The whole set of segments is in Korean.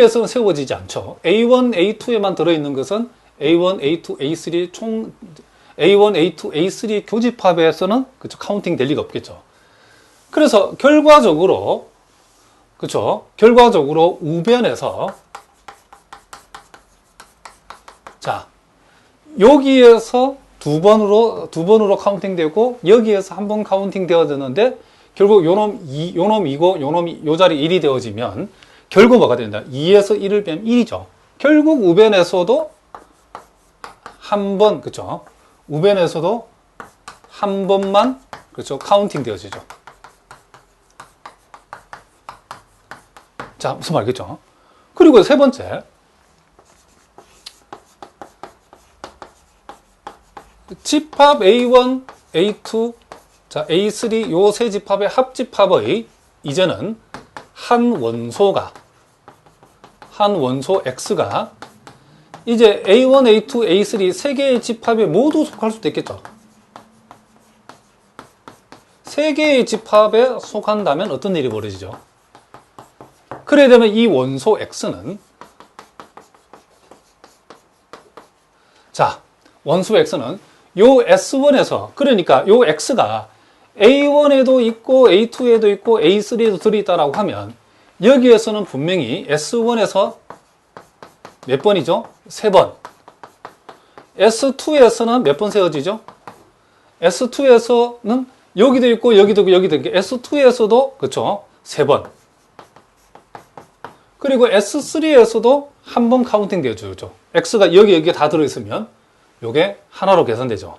여기에서는 세워지지 않죠. A1, A2에만 들어있는 것은 A1, A2, A3 총 A1, A2, A3 교집합에서는 그쵸 카운팅 될 리가 없겠죠. 그래서 결과적으로 그쵸 결과적으로 우변에서 자 여기에서 두 번으로 두 번으로 카운팅 되고 여기에서 한 번 카운팅 되어졌는데 결국 요놈 이 요놈 이고 요놈이 요 자리 1이 되어지면 결국 뭐가 된다? 2에서 1을 빼면 1이죠. 결국 우변에서도 한 번, 그쵸? 우변에서도 한 번만, 그렇죠? 카운팅 되어지죠. 자, 무슨 말이겠죠? 그리고 세 번째. 집합 A1, A2, 자, A3 요 세 집합의 합집합의 이제는 한 원소가 한 원소 X가 이제 A1, A2, A3 세 개의 집합에 모두 속할 수도 있겠죠. 세 개의 집합에 속한다면 어떤 일이 벌어지죠? 그래 되면 이 원소 X는 자, 원소 X는 요 S1에서 그러니까 요 X가 A1에도 있고 A2에도 있고 A3에도 들어있다라고 하면 여기에서는 분명히 S1에서 몇 번이죠? 세 번. S2에서는 몇 번 세워지죠? S2에서는 여기도 있고 여기도 있고 여기도 있고 S2에서도 그렇죠? 세 번. 그리고 S3에서도 한 번 카운팅 되어주죠. X가 여기 여기 다 들어있으면 요게 하나로 계산되죠.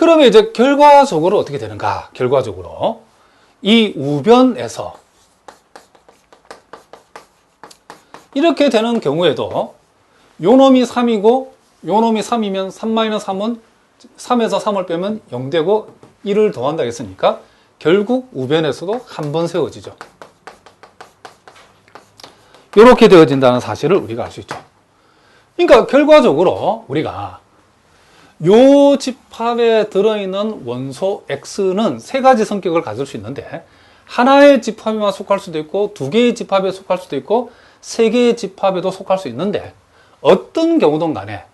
그러면 이제 결과적으로 어떻게 되는가? 결과적으로 이 우변에서 이렇게 되는 경우에도 요 놈이 3이고 요 놈이 3이면 3-3은 3에서 3을 빼면 0 되고 1을 더한다 했으니까 결국 우변에서도 한 번 세워지죠. 이렇게 되어진다는 사실을 우리가 알 수 있죠. 그러니까 결과적으로 우리가 요 집합에 들어있는 원소 X는 세 가지 성격을 가질 수 있는데 하나의 집합에만 속할 수도 있고 두 개의 집합에 속할 수도 있고 세 개의 집합에도 속할 수 있는데 어떤 경우든 간에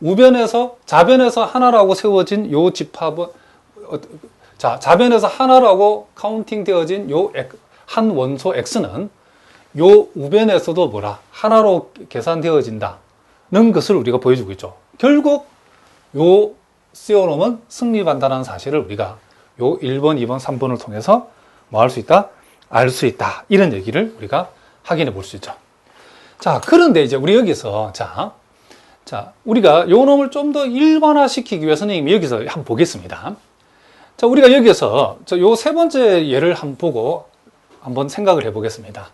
우변에서 자변에서 하나라고 세워진 요 집합은 어, 자 자변에서 하나라고 카운팅 되어진 요 한 원소 X는 요 우변에서도 뭐라 하나로 계산되어진다는 것을 우리가 보여주고 있죠. 결국 요 세오놈은 승리한다는 사실을 우리가 요 1번, 2번, 3번을 통해서 뭐 할 수 있다? 알 수 있다. 이런 얘기를 우리가 확인해 볼 수 있죠. 자, 그런데 이제 우리 여기서, 자, 자, 우리가 요 놈을 좀 더 일반화 시키기 위해 선생님이 여기서 한번 보겠습니다. 자, 우리가 여기서 요 세 번째 예를 한번 보고 한번 생각을 해 보겠습니다.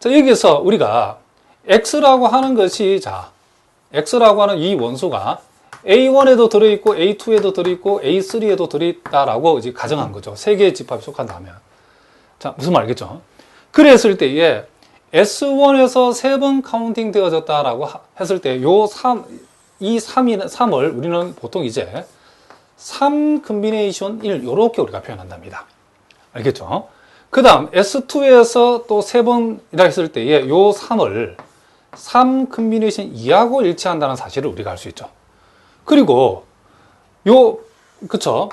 자, 여기서 우리가 X라고 하는 것이, 자, X라고 하는 이 원소가 A1에도 들어있고 A2에도 들어있고 A3에도 들어있다라고 이제 가정한 거죠. 세 개의 집합에 속한다면. 자, 무슨 말이겠죠? 그랬을 때에 S1에서 세 번 카운팅 되어졌다라고 했을 때 요 3, 이 3이, 3을 우리는 보통 이제 3 컨비네이션 1 이렇게 우리가 표현한답니다. 알겠죠? 그 다음 S2에서 또 세 번이라 했을 때에 요 3을 3 컨비네이션 2하고 일치한다는 사실을 우리가 알 수 있죠. 그리고 요 그쵸?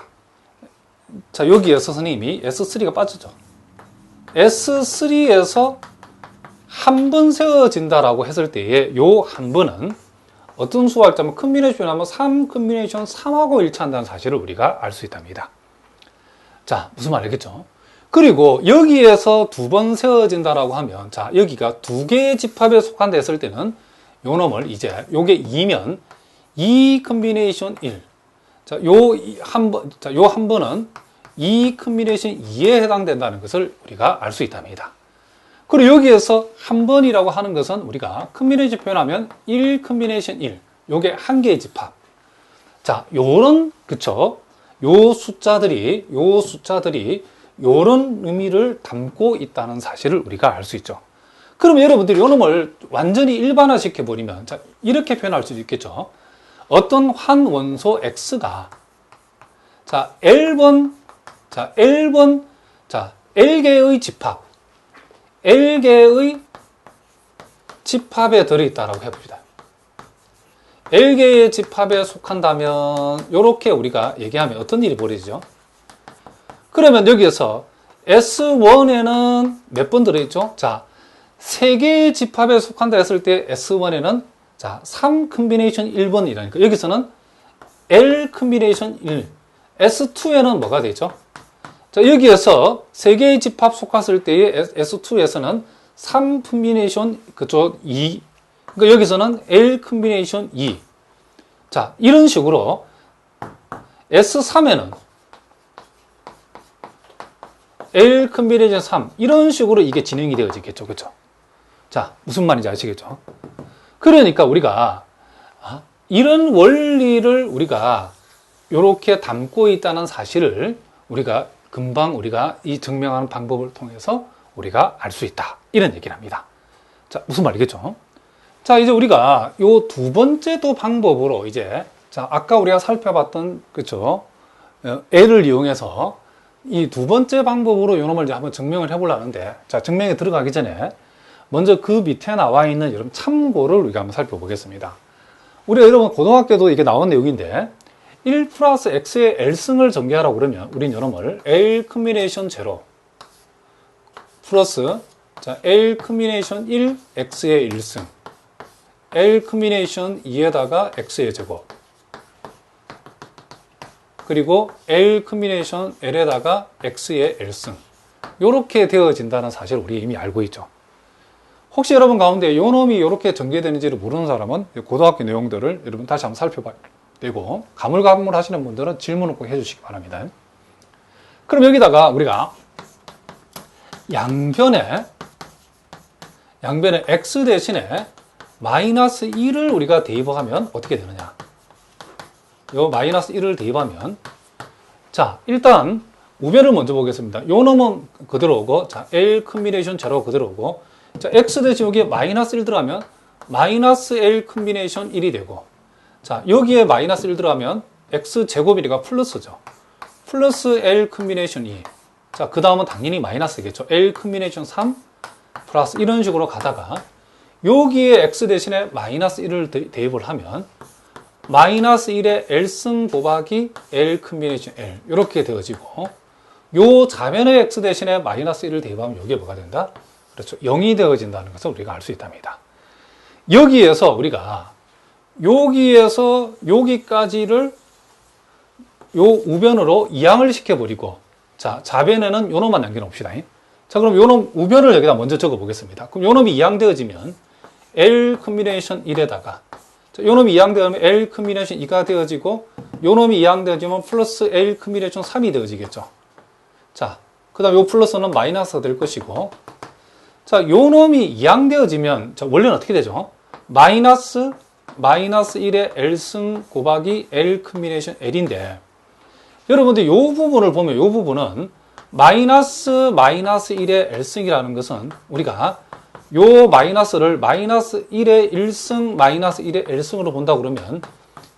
자 여기에서 선생님이 S3가 빠졌죠. S3에서 한 번 세워진다라고 했을 때에 요 한 번은 어떤 수와 있다면 컨비네이션 하면 3 컨비네이션 3하고 일치한다는 사실을 우리가 알 수 있답니다. 자 무슨 말이겠죠? 그리고 여기에서 두 번 세워진다라고 하면 자 여기가 두 개의 집합에 속한다 했을 때는 요 놈을 이제 요게 2면 2 컨비네이션 1. 자, 요 한 번, 자, 요 한 번은 2 컨비네이션 2에 해당된다는 것을 우리가 알 수 있답니다. 그리고 여기에서 한 번이라고 하는 것은 우리가 컨비네이션 표현하면 1 컨비네이션 1. 요게 한 개의 집합. 자, 요런, 그쵸? 요 숫자들이, 요 숫자들이 요런 의미를 담고 있다는 사실을 우리가 알 수 있죠. 그럼 여러분들이 요 놈을 완전히 일반화 시켜 버리면, 자, 이렇게 표현할 수도 있겠죠. 어떤 한 원소 X가 자, L번 자, L번, 자, L개의 집합. L개의 집합에 들어있다라고 해봅시다. L개의 집합에 속한다면, 이렇게 우리가 얘기하면 어떤 일이 벌어지죠? 그러면 여기에서 S1에는 몇 번 들어있죠? 자, 세 개의 집합에 속한다 했을 때 S1에는 자, 3 컨비네이션 1번이라니까. 여기서는 L 컨비네이션 1. S2에는 뭐가 되죠? 자, 여기에서 세 개의 집합 속았을 때의 S2에서는 3 컨비네이션 그쪽 2. 그러니까 여기서는 L 컨비네이션 2. 자, 이런 식으로 S3에는 L 컨비네이션 3 이런 식으로 이게 진행이 되어지겠죠. 그렇죠? 자, 무슨 말인지 아시겠죠? 그러니까 우리가 아, 이런 원리를 우리가 이렇게 담고 있다는 사실을 우리가 금방 우리가 이 증명하는 방법을 통해서 우리가 알 수 있다. 이런 얘기를 합니다. 자, 무슨 말이겠죠? 자, 이제 우리가 요 두 번째 또 방법으로 이제 자, 아까 우리가 살펴봤던 그죠? 어, L을 이용해서 이 두 번째 방법으로 요놈을 이제 한번 증명을 해 보려는데 자, 증명에 들어가기 전에 먼저 그 밑에 나와 있는 여러분 참고를 우리가 한번 살펴보겠습니다. 우리가 여러분 고등학교도 이게 나온 내용인데 1 플러스 x의 L승을 전개하라고 그러면 우린 여러분을 L 컨비네이션 제로 플러스 자, L 컨비네이션 1 x의 1승 L 컨비네이션 2에다가 x의 제곱 그리고 L 컨비네이션 L에다가 x의 L승 이렇게 되어진다는 사실을 우리 이미 알고 있죠. 혹시 여러분 가운데 요 놈이 이렇게 전개되는지를 모르는 사람은 고등학교 내용들을 여러분 다시 한번 살펴봐야 되고 가물가물 하시는 분들은 질문을 꼭 해주시기 바랍니다. 그럼 여기다가 우리가 양변에 양변에 x 대신에 마이너스 1을 우리가 대입하면 어떻게 되느냐? 요 마이너스 1을 대입하면 자 일단 우변을 먼저 보겠습니다. 요 놈은 그대로 오고 자 L 컨비네이션 제로 그대로 오고 자, x 대신 여기에 마이너스 1 들어가면 마이너스 L 컨비네이션 1이 되고 자, 여기에 마이너스 1 들어가면 x 제곱이니까 플러스죠. 플러스 L 컨비네이션 2. 자, 그 다음은 당연히 마이너스겠죠. L 컨비네이션 3 플러스 이런 식으로 가다가 여기에 x 대신에 마이너스 1을 대입을 하면 마이너스 1의 L승 곱하기 L 컨비네이션 L 이렇게 되어지고 요 좌변의 x 대신에 마이너스 1을 대입하면 여기에 뭐가 된다? 그렇죠. 0이 되어진다는 것을 우리가 알 수 있답니다. 여기에서 우리가 여기에서 여기까지를 요 우변으로 이항을 시켜버리고 자 좌변에는 요 놈만 남겨놓읍시다. 자 그럼 요놈 우변을 여기다 먼저 적어보겠습니다. 그럼 요 놈이 이항되어지면 L 컨비네이션 1에다가 자, 요 놈이 이항되면 L 컨비네이션 2가 되어지고 요 놈이 이항되어지면 플러스 L 컨비네이션 3이 되어지겠죠. 자, 그 다음 요 플러스는 마이너스가 될 것이고 자, 요 놈이 이항되어지면 자, 원래는 어떻게 되죠? 마이너스 마이너스 1의 L승 곱하기 L 컨비네이션 L인데 여러분들 요 부분을 보면 요 부분은 마이너스 마이너스 1의 L승이라는 것은 우리가 요 마이너스를 마이너스 1의 1승 마이너스 1의 L승으로 본다 그러면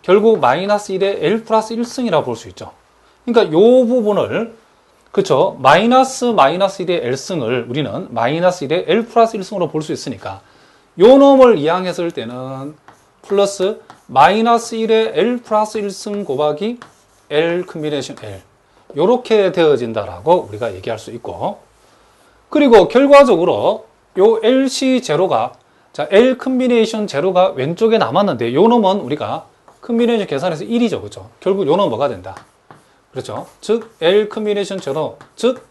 결국 마이너스 1의 L 플러스 1승이라고 볼 수 있죠. 그러니까 요 부분을 그쵸? 마이너스 마이너스 1의 L승을 우리는 마이너스 1의 L 플러스 1승으로 볼 수 있으니까 요 놈을 이항했을 때는 플러스 마이너스 1의 L 플러스 1승 곱하기 L 컨비네이션 L. 요렇게 되어진다라고 우리가 얘기할 수 있고. 그리고 결과적으로 요 LC 제로가 자 L 컨비네이션 제로가 왼쪽에 남았는데 요 놈은 우리가 컨비네이션 계산해서 1이죠. 그죠 결국 요 놈은 뭐가 된다 그렇죠 즉 L 제로 즉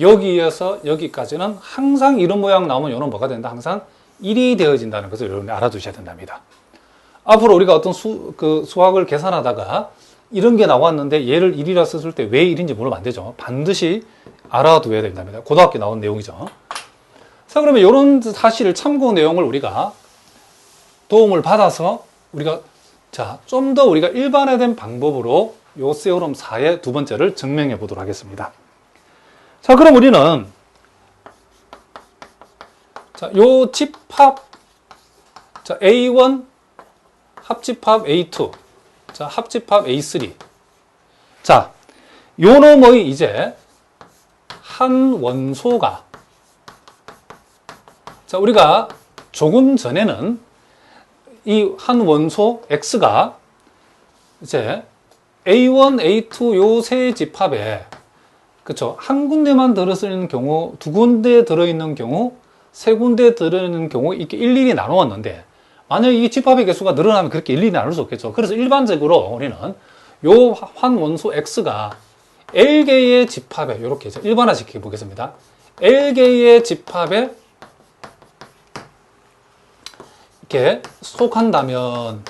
여기에서 여기까지는 항상 이런 모양 나오면 요놈 뭐가 된다 항상 1이 되어진다는 것을 여러분이 알아두셔야 된답니다 앞으로 우리가 어떤 수, 그 수학을 계산하다가 이런 게 나왔는데 얘를 1이라 썼을 때 왜 1인지 모르면 안 되죠. 반드시 알아두어야 된답니다. 고등학교 나온 내용이죠. 자, 그러면 이런 사실을 참고 내용을 우리가 도움을 받아서 우리가 자, 좀 더 우리가 일반화된 방법으로 요 세오럼 4의 두 번째를 증명해 보도록 하겠습니다. 자, 그럼 우리는 자, 요 집합 자, A1 합집합 A2 자, 합집합 A3. 자, 요 놈의 이제 한 원소가 자, 우리가 조금 전에는 이 한 원소 X가 이제 A1, A2 요 세 집합에 그쵸 한 군데만 들어있는 경우, 두 군데 들어 있는 경우, 세 군데 들어 있는 경우 이렇게 일일이 나누었는데 만약 이 집합의 개수가 늘어나면 그렇게 일일이 나눌 수 없겠죠. 그래서 일반적으로 우리는 요한 원소 X가 L개의 집합에 이렇게 일반화 시켜 보겠습니다. L개의 집합에 이렇게 속한다면